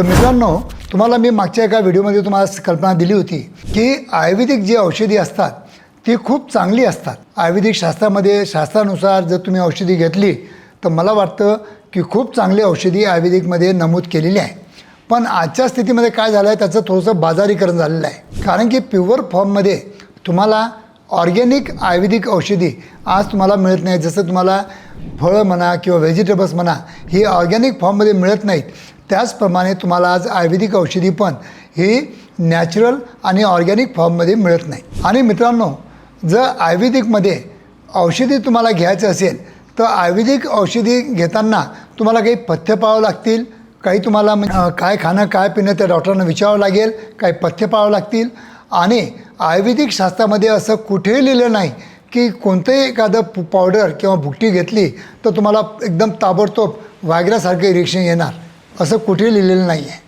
तर मित्रांनो तुम्हाला मी मागच्या एका व्हिडिओमध्ये तुम्हाला कल्पना दिली होती की आयुर्वेदिक जी औषधी असतात ती खूप चांगली असतात. आयुर्वेदिक शास्त्रामध्ये शास्त्रानुसार जर तुम्ही औषधी घेतली तर मला वाटतं की खूप चांगली औषधी आयुर्वेदिकमध्ये नमूद केलेली आहे. पण आजच्या स्थितीमध्ये काय झालं आहे त्याचं थोडंसं बाजारीकरण झालेलं आहे. कारण की प्युअर फॉर्ममध्ये तुम्हाला ऑर्गॅनिक आयुर्वेदिक औषधी आज तुम्हाला मिळत नाही. जसं तुम्हाला फळं म्हणा किंवा व्हेजिटेबल्स म्हणा ही ऑर्गॅनिक फॉर्ममध्ये मिळत नाहीत. त्याचप्रमाणे तुम्हाला आज आयुर्वेदिक औषधी पण ही नॅचरल आणि ऑर्गॅनिक फॉर्ममध्ये मिळत नाही. आणि मित्रांनो जर आयुर्वेदिकमध्ये औषधी तुम्हाला घ्यायचं असेल तर आयुर्वेदिक औषधी घेताना तुम्हाला काही पथ्य पाळावं लागतील काही तुम्हाला काय खाणं काय पिणं त्या डॉक्टरांना विचारावं लागेल काही पथ्य पाळावं लागतील. आणि आयुर्वेदिक शास्त्रामध्ये असं कुठेही लिहिलं नाही की कोणतंही एखादं पु- पावडर किंवा भुकटी घेतली तर तुम्हाला एकदम ताबडतोब वायग्रासारखं इरेक्शन येणार. असं कुठेही लिहिलेलं नाही आहे